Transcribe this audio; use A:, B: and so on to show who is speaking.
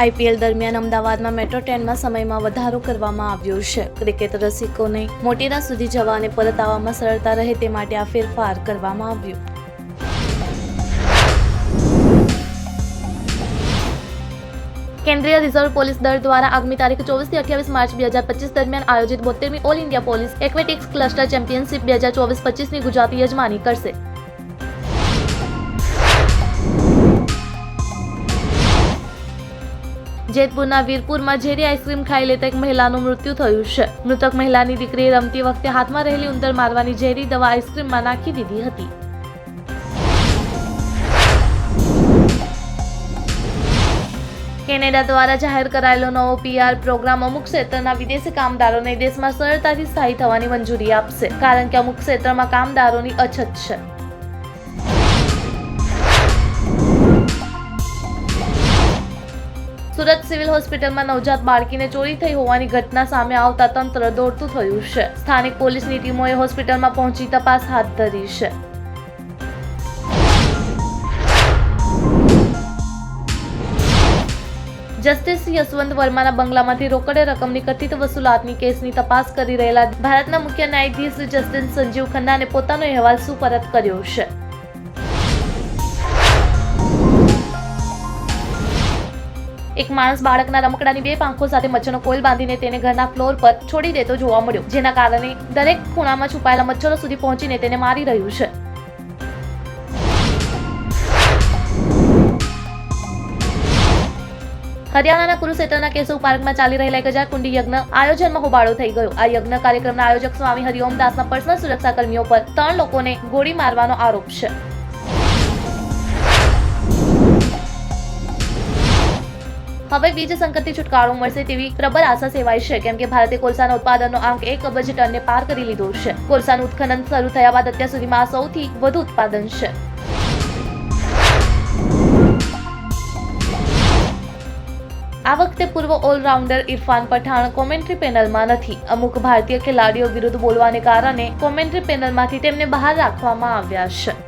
A: IPL દરમિયાન અમદાવાદમાં metro ટ્રેનમાં સમયમાં વધારો કરવામાં આવ્યો છે. ક્રિકેટ રસિકોને મોટેરા સુધી જવા અને પરત આવવામાં સરળતા રહે તે માટે આ ફેરફાર કરવામાં આવ્યો. કેન્દ્રીય રિઝર્વ પોલીસ દળ દ્વારા આગામી તારીખ ચોવીસથી અઠ્યાવીસ માર્ચ બે હજાર પચીસ દરમિયાન આયોજિત બોતેરમી all India police aquatics cluster championship બે હજાર ચોવીસ પચીસની ગુજરાતી યજમાની કરશે. જેતપુરના વીરપુરમાં ઝેરી આઈસ્ક્રીમ ખાઈ લેતા એક મહિલાનું મૃત્યુ થયું છે. મૃતક મહિલાની દીકરીએ રમતી વખતે હાથમાં રહેલી ઉંદર મારવાની ઝેરી દવા આઈસ્ક્રીમમાં નાખી દીધી હતી. કેનેડા દ્વારા જાહેર કરાયેલો નવો પીઆર પ્રોગ્રામ અમુક ક્ષેત્રના વિદેશી કામદારોને દેશમાં સરળતાથી સ્થાયી થવાની મંજૂરી આપશે, કારણ કે અમુક ક્ષેત્રમાં કામદારોની અછત છે. સુરત સિવિલ હોસ્પિટલમાં નવજાત બાળકીને ચોરી થઈ હોવાની ઘટના સામે આવતા તંત્ર દોડતું થયું છે. સ્થાનિક પોલીસની ટીમોએ હોસ્પિટલમાં પહોંચી તપાસ હાથ ધરી છે. જસ્ટિસ યશવંત વર્માના બંગલામાંથી રોકડે રકમની કથિત વસૂલાતની કેસની તપાસ કરી રહેલા ભારતના મુખ્ય ન્યાયાધીશ જસ્ટિસ સંજીવ ખન્નાને પોતાનો અહેવાલ સુપરત કર્યો છે. એક માણસ બાળકના રમકડાની બે પાંખો સાથે મચ્છરનો કોઈલ બાંધીને તેને ઘરના ફ્લોર પર છોડી દેતો જોવા મળ્યો, જેના કારણે દરેક ખૂણામાં છુપાયેલા મચ્છરો સુધી પહોંચીને તેને મારી રહ્યું છે. હરિયાણાના કુરુક્ષેત્રના કેશવ પાર્કમાં ચાલી રહેલા એક હજાર કુંડી યજ્ઞ આયોજનમાં હોબાળો થઈ ગયો. આ યજ્ઞ કાર્યક્રમના આયોજક સ્વામી હરિઓમ દાસના પર્સનલ સુરક્ષા કર્મીઓ પર ત્રણ લોકોને ગોળી મારવાનો આરોપ છે. હવે વીજ સંકટથી છુટકારો મળશે તેવી પ્રબળ આશા સેવાય છે, કેમ કે ભારતે કોલસાના ઉત્પાદનનો આંક એક અબજ ટનને પાર કરી લીધો છે. કોલસાનું ઉત્ખનન શરૂ થયા બાદ અત્યાર સુધીમાં આ સૌથી વધુ ઉત્પાદન છે. આ વખતે પૂર્વ ઓલરાઉન્ડર ઇરફાન પઠાણ કોમેન્ટ્રી પેનલમાં નથી. અમુક ભારતીય ખેલાડીઓ વિરુદ્ધ બોલવાને કારણે કોમેન્ટ્રી પેનલમાંથી તેમને બહાર રાખવામાં આવ્યા છે.